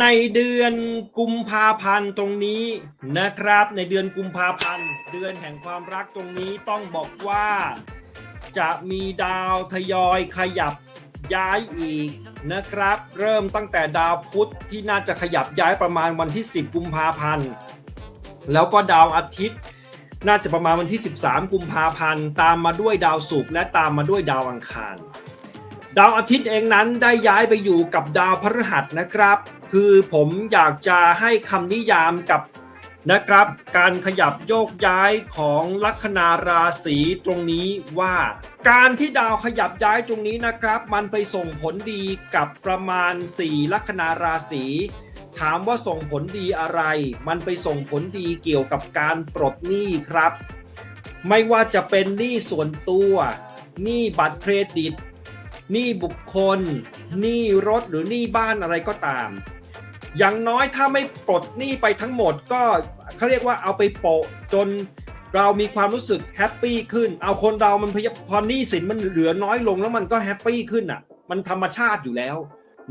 ในเดือนกุมภาพันธ์ตรงนี้นะครับ ในเดือนกุมภาพันธ์เดือนแห่งความรักตรงนี้ต้องบอกว่า จะมีดาวทยอยขยับย้ายอีกนะครับ เริ่มตั้งแต่ดาวพุธที่น่าจะขยับย้ายประมาณวันที่ 10 กุมภาพันธ์แล้วก็ดาวอาทิตย์ น่าจะประมาณวันที่ 13 กุมภาพันธ์ตามมาด้วยดาวศุกร์และตามมาด้วยดาวอังคาร ดาวอาทิตย์เองนั้นได้ย้ายไปอยู่กับดาวพฤหัสนะครับ คือผมอยากจะให้คำนิยามกับนะครับ การขยับโยกย้ายของลัคนาราศีตรงนี้ว่า การที่ดาวขยับย้ายตรงนี้นะครับ มันไปส่งผลดีกับประมาณ 4 ลัคนาราศีถามว่าส่งผลดีอะไร มันไปส่งผลดีเกี่ยวกับการปลดหนี้ครับ ไม่ว่าจะเป็นหนี้ส่วนตัว หนี้บัตรเครดิต หนี้บุคคลหนี้รถหรือหนี้บ้านอะไรก็ตาม อย่างน้อยถ้าไม่ปลดหนี้ไปทั้งหมดก็เขาเรียกว่าเอาไปโปะจนเรามีความรู้สึกแฮปปี้ขึ้น เอาคนเรามันพยพอหนี้สินมันเหลือน้อยลงแล้วมันก็แฮปปี้ขึ้นอะ มันธรรมชาติอยู่แล้ว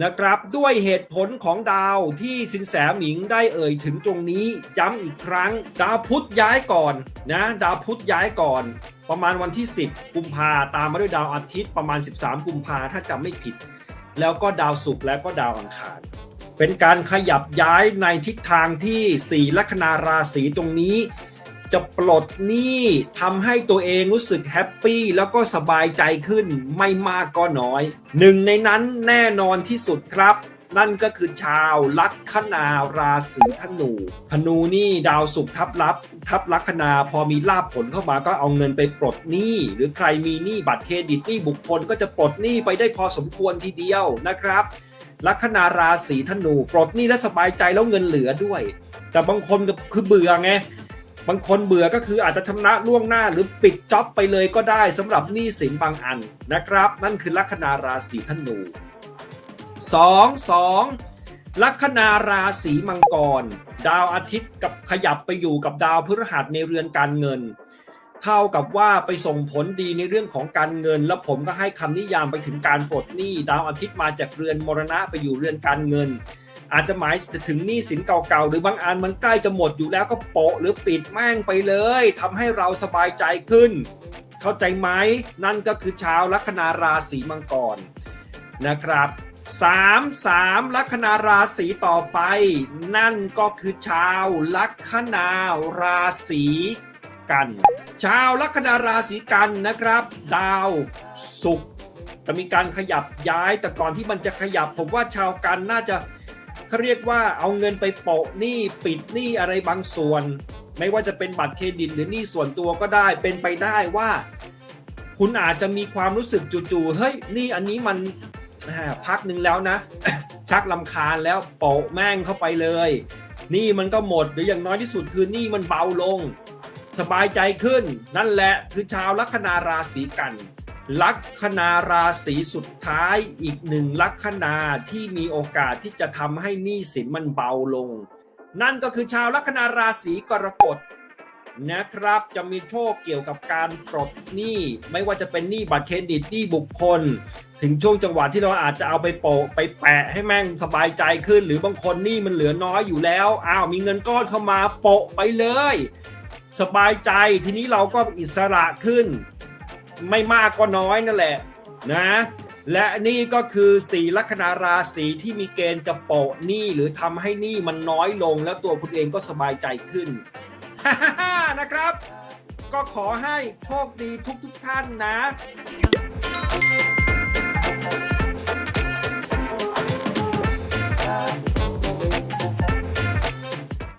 นะครับ ด้วยเหตุผลของดาวที่สินแสหมิงได้เอ่ยถึงตรงนี้ย้ำอีกครั้ง ดาวพุธย้ายก่อนนะ ดาวพุธย้ายก่อนประมาณวันที่ 10 กุมภาตามมาด้วยดาวอาทิตย์ประมาณ 13 กุมภาถ้าจำไม่ผิด แล้วก็ดาวศุกร์แล้วก็ดาวอังคาร เป็นการขยับย้ายในทิศทางที่ 4 ลัคนาราศีตรงนี้ จะปลดหนี้ทำให้ตัวเองรู้สึกแฮปปี้แล้วก็สบายใจขึ้นไม่มากก็น้อย หนึ่งในนั้นแน่นอนที่สุดครับ นั่นก็คือชาวลัคนาราศีธนู ธนูนี่ดาวศุกร์ทับลับทับลัคนาพอมีลาบผลเข้ามาก็เอาเงินไปปลดหนี้ หรือใครมีหนี้บัตรเครดิตหนี้บุคคลก็จะปลดหนี้ไปได้พอสมควรทีเดียวนะครับลัคนาราศีธนูปลดหนี้แล้วสบายใจแล้วเงินเหลือด้วย แต่บางคนก็คือเบื่อไงบางคนเบื่อก็คืออาจจะชำระล่วงหน้าหรือปิดจ็อบไปเลยก็ได้สำหรับหนี้สินบางอันนะครับ นั่นคือลัคนาราศีธนู 2 2ลัคนาราศีมังกร ดาวอาทิตย์กับขยับไปอยู่กับดาวพฤหัสในเรือนการเงิน เท่ากับว่าไปส่งผลดีในเรื่องของการเงิน แล้วผมก็ให้คำนิยามไปถึงการปลดหนี้ ดาวอาทิตย์มาจากเรือนมรณะไปอยู่เรือนการเงิน อาจจะหมายถึงหนี้สินเก่าๆ หรือบางอันมันใกล้จะหมดอยู่แล้วก็โปะหรือปิดแม่งไปเลยทำให้เราสบายใจขึ้น เข้าใจไหมนั่นก็คือชาวลัคนาราศีมังกรนะครับ สามสามลัคนาราศีต่อไป นั่นก็คือชาวลัคนาราศีกัน ชาวลัคนาราศีกันนะครับ ดาวศุกร์จะมีการขยับย้าย แต่ก่อนที่มันจะขยับ ผมว่าชาวกันน่าจะเขาเรียกว่าเอาเงินไปโปะหนี้ปิดหนี้อะไรบางส่วน ไม่ว่าจะเป็นบัตรเครดิตหรือหนี้ส่วนตัวก็ได้เป็นไปได้ว่า คุณอาจจะมีความรู้สึกจู่ๆเฮ้ยหนี่อันนี้มัน พักหนึ่งแล้วนะ ชักลำคาญแล้วโปะแม่งเข้าไปเลย นี่มันก็หมดหรืออย่างน้อยที่สุดคือนี่มันเบาลง สบายใจขึ้น นั่นแหละคือชาวลัคนาราศีกันลัคนาราศีสุดท้ายอีกหนึ่งลัคนาที่มีโอกาสที่จะทำให้หนี้สินมันเบาลง นั่นก็คือชาวลัคนาราศีกรกฎ นะครับจะมีโชคเกี่ยวกับการปลดหนี้ไม่ว่าจะเป็นหนี้บัตรเครดิตหนี้บุคคล ถึงช่วงจังหวะที่เราอาจจะเอาไปโปะไปแปะให้แม่งสบายใจขึ้น หรือบางคนหนี้มันเหลือน้อยอยู่แล้วอ้าวมีเงินก้อนเข้ามาโปะไปเลย สบายใจทีนี้เราก็อิสระขึ้น ไม่มากก็น้อยนั่นแหละนะและนี่ก็คือสีลัคนาราศีที่มีเกณฑ์จะโปะหนี้หรือทำให้หนี้มันน้อยลง แล้วตัวคุณเองก็สบายใจขึ้น นะครับ ก็ขอให้โชคดีทุกทุกท่านนะ